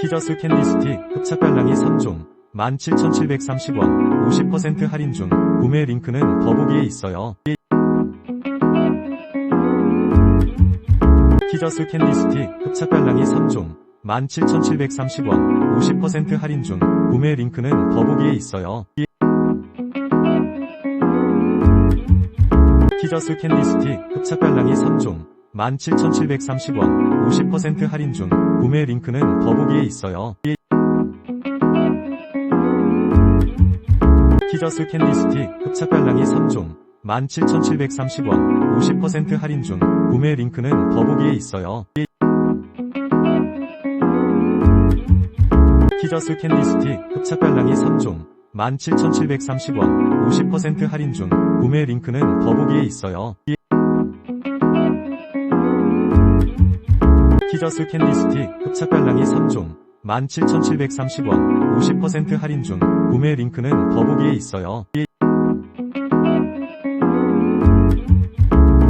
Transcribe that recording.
티저스 캔디 스틱 흡착갈랑이 3종 17,730원 50% 할인 중 구매 링크는 더보기에 있어요. 티저스 캔디 스틱 흡착갈랑이 3종 17,730원 50% 할인 중 구매 링크는 더보기에 있어요. 티저스 캔디 스틱 흡착갈랑이 3종 17,730원 50% 할인 중 구매 링크는 더보기에 있어요. 티저스 캔디 스틱 흡착갈랑이 3종 17,730원 50% 할인 중 구매 링크는 더보기에 있어요. 티저스 캔디 스틱 흡착갈랑이 3종 17,730원 50% 할인 중 구매 링크는 더보기에 있어요. 티저스 캔디 스틱 흡착갈랑이 3종 17,730원 50% 할인 중 구매 링크는 더보기에 있어요.